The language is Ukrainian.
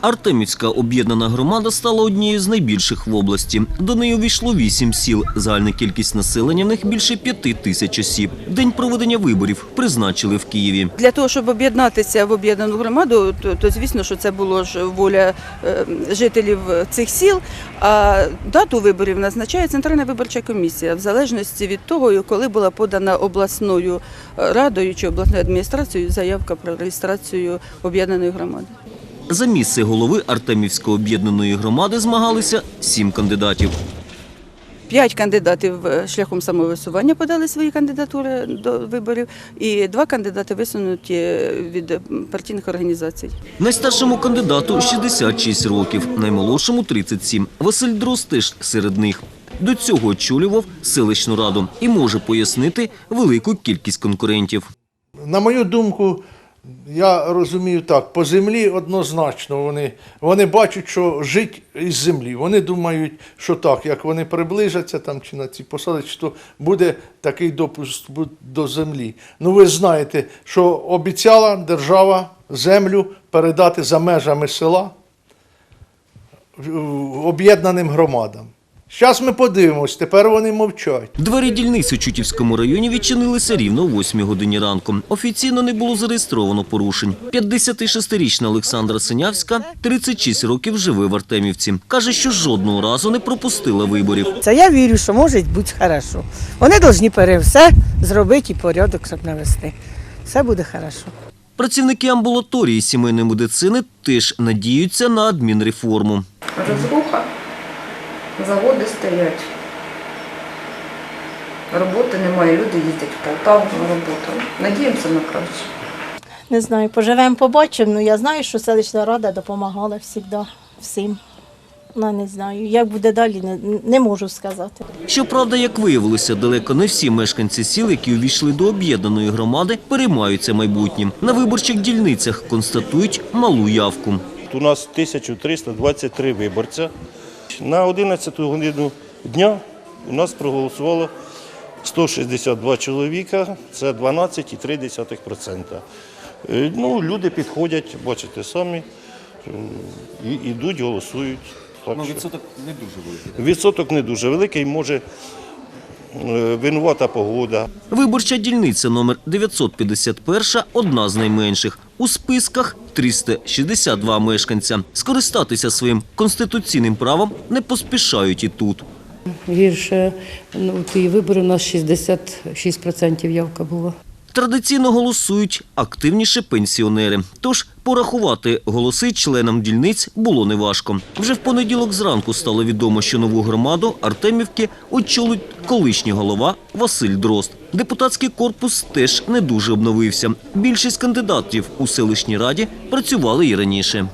Артемівська об'єднана громада стала однією з найбільших в області. До неї увійшло вісім сіл. Загальна кількість населення в них більше п'яти тисяч осіб. День проведення виборів призначили в Києві. Для того, щоб об'єднатися в об'єднану громаду, то, то звісно, що це було ж воля е, жителів цих сіл. А дату виборів назначає Центральна виборча комісія в залежності від того, коли була подана обласною радою чи обласною адміністрацією заявка про реєстрацію об'єднаної громади. За місце голови Артемівської об'єднаної громади змагалися сім кандидатів. П'ять кандидатів е, шляхом самовисування подали свої кандидатури до виборів, і два кандидати висунуті від е, партійних організацій. Найстаршому кандидату 66 років, наймолодшому 37. Василь теж серед них. До цього очолював селищну раду і може пояснити велику кількість конкурентів. На мою думку, я розумію так, по землі однозначно вони, вони бачать, що жить із землі. Вони думають, що так, як вони приближаться там чи на ці посади, то буде такий допуск до землі. Ну ви знаєте, що обіцяла держава землю передати за межами села об'єднаним громадам. Зараз ми подивимось, тепер вони мовчать. Двері дільниць у Чутівському районі відчинилися рівно о 8 годині ранку. Офіційно не було зареєстровано порушень. 56-річна Олександра Синявська 36 років живе в Артемівці. Каже, що жодного разу не пропустила виборів. Це я вірю, що може бути хорошо. Вони повинні пере все зробити і порядок, щоб навести. Все буде хорошо. Працівники амбулаторії сімейної медицини теж надіються на адмінреформу. Розруха, заводи стоять. Роботи немає, люди їздять в Полтаву на роботу. Надіємося на краще. Не знаю, поживемо, побачимо. Ну я знаю, що селищна рада допомагала завжди всім. Ну, не знаю. Як буде далі, не, не можу сказати. Щоправда, як виявилося, далеко не всі мешканці сіл, які увійшли до об'єднаної громади, переймаються майбутнім. На виборчих дільницях констатують малу явку. У нас 1323 виборця. На 11 годину дня у нас проголосувало 162 чоловіка, це 12,3%. Е, Ну, люди підходять, бачите самі, е, і йдуть, голосують. Так що- Відсоток не дуже великий. Відсоток не дуже великий, може е, винувата погода. Виборча дільниця номер 951 – одна з найменших. У списках 362 мешканця. Скористатися своїм конституційним правом не поспішають і тут. Гірше ну, ті вибори у нас 66% явка була. Традиційно голосують активніше пенсіонери. Тож порахувати голоси членам дільниць було неважко. Вже в понеділок зранку стало відомо, що нову громаду Артемівки очолить колишній голова Василь Дрозд. Депутатський корпус теж не дуже обновився. Більшість кандидатів у селищній раді працювали і раніше.